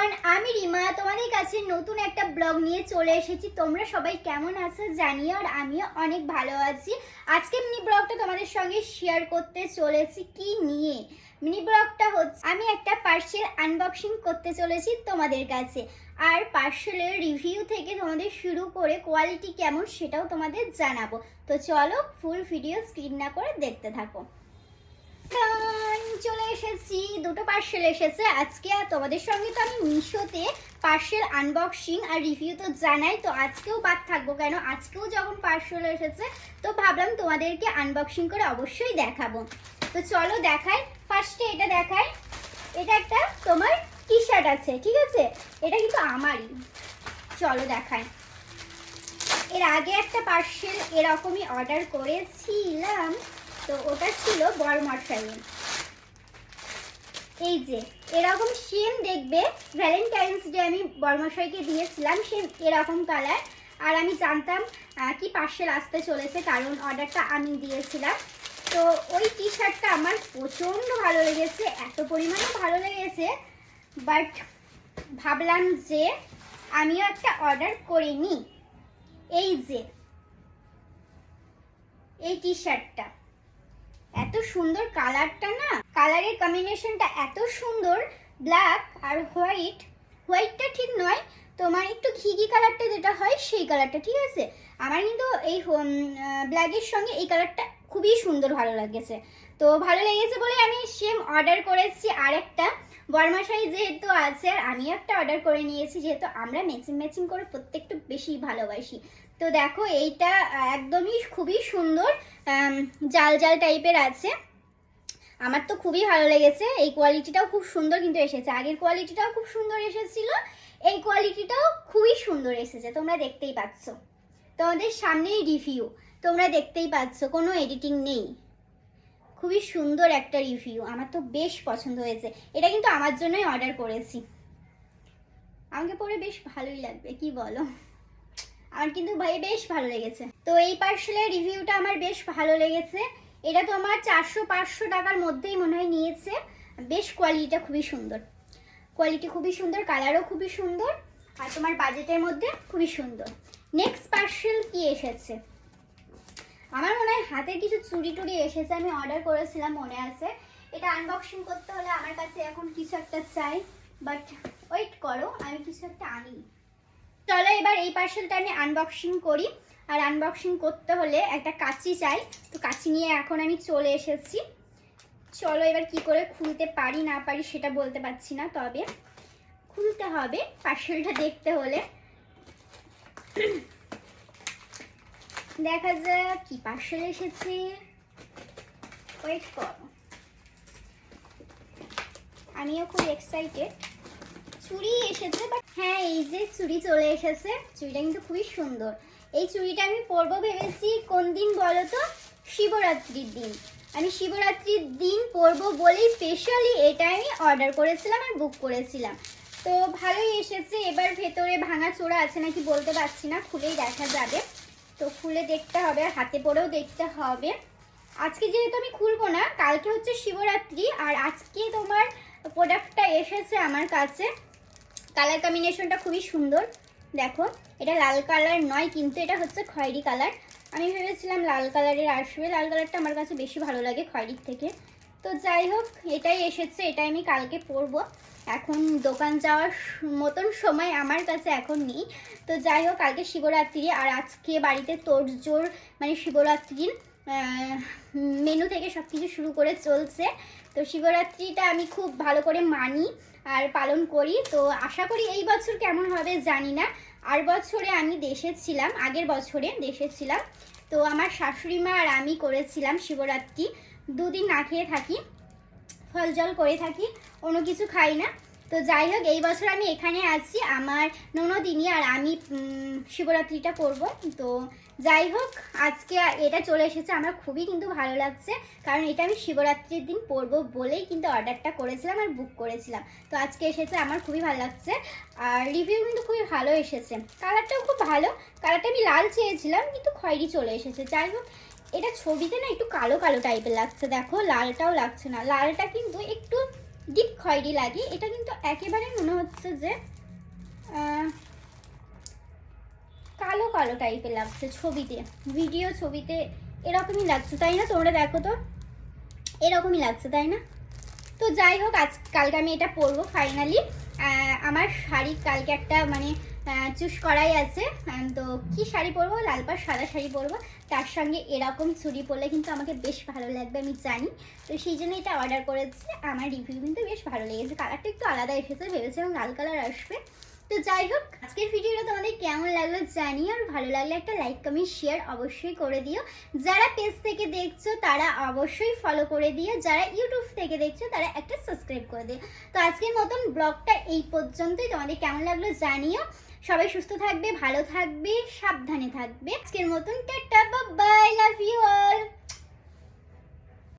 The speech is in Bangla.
এভরিওয়ান, আমি রিমা। তোমাদের কাছে নতুন একটা ব্লগ নিয়ে চলে এসেছি। তোমরা সবাই কেমন আছো জানিও, আর আমিও অনেক ভালো আছি। আজকে মিনি ব্লগটা তোমাদের সঙ্গে শেয়ার করতে চলেছি কি নিয়ে? মিনি ব্লগটা হচ্ছে, আমি একটা পার্সেল আনবক্সিং করতে চলেছি তোমাদের কাছে। আর পার্সেলের রিভিউ থেকে তোমাদের শুরু করে কোয়ালিটি কেমন সেটাও তোমাদের জানাব। তো চলো ফুল ভিডিও স্ক্রিন না করে দেখতে থাকো। চলে এসেছি, দুটো পার্সেল এসেছে। আজকে তোমাদের সঙ্গে তো আমি মিশোতে পার্সেল আনবক্সিং আর রিভিউ তো জানাই, তো আজকেও বাদ থাকব কেন? আজকেও যখন পার্সেল এসেছে, তো ভাবলাম তোমাদেরকে আনবক্সিং করে অবশ্যই দেখাবো। তো চলো দেখাই। ফার্স্টে এটা দেখাই। এটা একটা তোমার টি শার্ট আছে, ঠিক আছে? এটা কিন্তু আমারই। চলো দেখাই। এর আগে একটা পার্সেল এরকমই অর্ডার করেছিলাম। তো ওটা ছিল বড়মশাইয়ের এই যে, এরকম সেম দেখবে ভ্যালেন্টাইন্স ডে আমি বর্মশাইকে দিয়েছিলাম সেম এরকম কালার আর আমি জানতাম কি পার্সেল আসতে চলেছে, কারণ অর্ডারটা আমি দিয়েছিলাম। তো ওই টি শার্টটা আমার প্রচণ্ড ভালো লেগেছে, এত পরিমাণে ভালো লেগেছে। বাট ভাবলাম যে, আমিও একটা অর্ডার করে নিই এই যে, এই টি। শার্টটা এত সুন্দর কালারটা না? কালারের কম্বিনেশনটা এত সুন্দর ব্ল্যাক আর হোয়াইট হোয়াইটটা ঠিক নয়, তোমার একটু ঘিঘি কালারটা যেটা হয় সেই কালারটা, ঠিক আছে? আমার কিন্তু এই ব্ল্যাকের সঙ্গে এই কালারটা খুবই সুন্দর ভালো লেগেছে। তো ভালো লেগেছে বলে আমি সেম অর্ডার করেছি আরেকটা। বরমাশাই যেহেতু আছে, আর আমি একটা অর্ডার করে নিয়েছি, যেহেতু আমরা ম্যাচিং ম্যাচিং করে প্রত্যেকটা বেশি ভালোবাসি। তো দেখো, এইটা একদমই খুবই সুন্দর জাল জাল টাইপের আছে। আমার তো খুবই ভালো লেগেছে। এই কোয়ালিটিটাও খুব সুন্দর কিন্তু এসেছে। আগের কোয়ালিটিটাও খুব সুন্দর এসেছিল। এই কোয়ালিটিটাও খুবই সুন্দর এসেছে। তোমরা দেখতেই পাচ্ছ। তোমাদের সামনেই রিভিউ তোমরা দেখতেই পাচ্ছ, কোনো এডিটিং নেই। খুবই সুন্দর একটা রিভিউ আমার তো বেশ পছন্দ হয়েছে। এটা কিন্তু আমার জন্যই অর্ডার করেছি। আমাকে পরে বেশ ভালোই লাগবে, কি বলো? আমার কিন্তু ভাই বেশ ভালো লেগেছে। তো এই পার্সেলের রিভিউটা আমার বেশ ভালো লেগেছে। এটা তো আমার চারশো পাঁচশো টাকার মধ্যেই মনে হয় নিয়েছে। বেশ কোয়ালিটিটা খুবই সুন্দর। কোয়ালিটি খুবই সুন্দর কালারও খুবই সুন্দর, আর তোমার বাজেটের মধ্যে খুবই সুন্দর। নেক্সট পার্সেল কি এসেছে? আমার মনে হয় হাতে কিছু চুরি টুরি এসেছে, আমি অর্ডার করেছিলাম, মনে আছে। এটা আনবক্সিং করতে হলে আমার কাছে এখন কিছু একটা চাই বাট ওয়েট করো, আমি কিছু একটা আনি। চলো এবার এই পার্সেলটা আমি আনবক্সিং করি। আর আনবক্সিং করতে হলে একটা কাঁচি চাই। তো কাঁচি নিয়ে এখন আমি চলে এসেছি। চলো এবার কি করে খুলতে পারি, না পারি সেটা বলতে পারছি না, তবে খুলতে হবে পার্সেলটা দেখতে হলে। দেখা যাক কি পার্সেল এসেছে। ওয়েট করো। আমিও খুব এক্সাইটেড চুড়ি এসেছে বাট হ্যাঁ এই যে চুড়ি চলে এসেছে। চুড়িটা কিন্তু খুবই সুন্দর। এই চুড়িটা আমি পরবো ভেবেছি কোন দিন বলো তো? শিবরাত্রির দিন। আমি শিবরাত্রির দিন পরবো বলেই স্পেশালি এটা আমি অর্ডার করেছিলাম আর বুক করেছিলাম। তো ভালোই এসেছে। এবার ভেতরে ভাঙা চোরা আছে নাকি বলতে পারছি না। খুলেই দেখা যাবে। তো খুলে দেখতে হবে আর হাতে পরেও দেখতে হবে। আজকে যেহেতু আমি খুলবো না, কালকে হচ্ছে শিবরাত্রি। আর আজকে তোমার প্রোডাক্টটা এসেছে আমার কাছে। কালার কম্বিনেশনটা খুবই সুন্দর। দেখো, এটা লাল কালার নয়, কিন্তু এটা হচ্ছে খয়েরি কালার। আমি ভেবেছিলাম লাল কালারের আসবে, লাল কালারটা আমার কাছে বেশি ভালো লাগে খয়েরির থেকে। তো যাই হোক, এটাই এসেছে, এটাই আমি কালকে পরবো। এখন দোকান যাওয়ার মতন সময় আমার কাছে এখন নেই। তো যাই হোক, কালকে শিবরাত্রি, আর আজকে বাড়িতে তোড়জোড় মানে শিবরাত্রির মেনু থেকে সব কিছু শুরু করে চলছে। তো শিবরাত্রিটা আমি খুব ভালো করে মানি। আর পালন করি। তো আশা করি এই বছর কেমন হবে জানি না। আর বছরে আমি দেশে ছিলাম, আগের বছরে দেশে ছিলাম। তো আমার শাশুড়ি মা আর আমি করেছিলাম শিবরাত্রি। দুদিন না খেয়ে থাকি, ফল জল করে থাকি, অন্য কিছু খাই না। তো যাই হোক, এই বছর আমি এখানে আছি। আমার ননদিনী আর আমি শিবরাত্রিটা করব। তো যাই হোক, আজকে এটা চলে এসেছে, আমার খুবই কিন্তু ভালো লাগছে। কারণ এটা আমি শিবরাত্রির দিন পরবো বলেই কিন্তু অর্ডারটা করেছিলাম আর বুক করেছিলাম। তো আজকে এসেছে, আমার খুবই ভালো লাগছে। আর রিভিউ কিন্তু খুবই ভালো এসেছে। কালারটাও খুব ভালো। কালারটা আমি লাল চেয়েছিলাম, কিন্তু খয়েরি চলে এসেছে। যাই হোক, এটা ছবিতে না একটু কালো কালো টাইপের লাগছে। দেখো, লালটাও লাগছে না। লালটা কিন্তু একটু ডিপ খয়েরি লাগে। এটা কিন্তু একেবারে মনে হচ্ছে যে কালো কালো টাইপের লাগছে ছবিতে। ভিডিও ছবিতে এরকমই লাগছে, তাই না? তোমরা দেখো তো। এরকমই লাগছে, তাই না? তো যাই হোক, আজ কালকে আমি এটা পরবো ফাইনালি আমার শাড়ি কালকে একটা মানে চুজ করাই আছে। তো কি শাড়ি পরবো? লাল পাড় সাদা শাড়ি পরবো। তার সঙ্গে এরকম চুড়ি পরলে কিন্তু আমাকে বেশ ভালো লাগবে, আমি জানি। তো সেই জন্য এটা অর্ডার করেছি। আমার রিভিউ কিন্তু বেশ ভালো লেগেছে। কালারটা একটু আলাদা এসেছে, ভেবেছিলাম লাল কালার আসবে। তো যাই হোক, আজকের ভিডিওটা তোমাদের কেমন লাগল জানি আর ভালো লাগলে একটা লাইক, কমেন্ট শেয়ার অবশ্যই করে দিও। যারা পেজ থেকে দেখছ, তারা অবশ্যই ফলো করে দিও। যারা ইউটিউব থেকে দেখছ, তারা একটা সাবস্ক্রাইব করে দিও। তো আজকের মতন ব্লগটা এই পর্যন্তই। তোমাদের কেমন লাগল জানিও। সবাই সুস্থ থাকবে, ভালো থাকবে, সাবধানে থাকবে। আজকের মতন tata bye love you all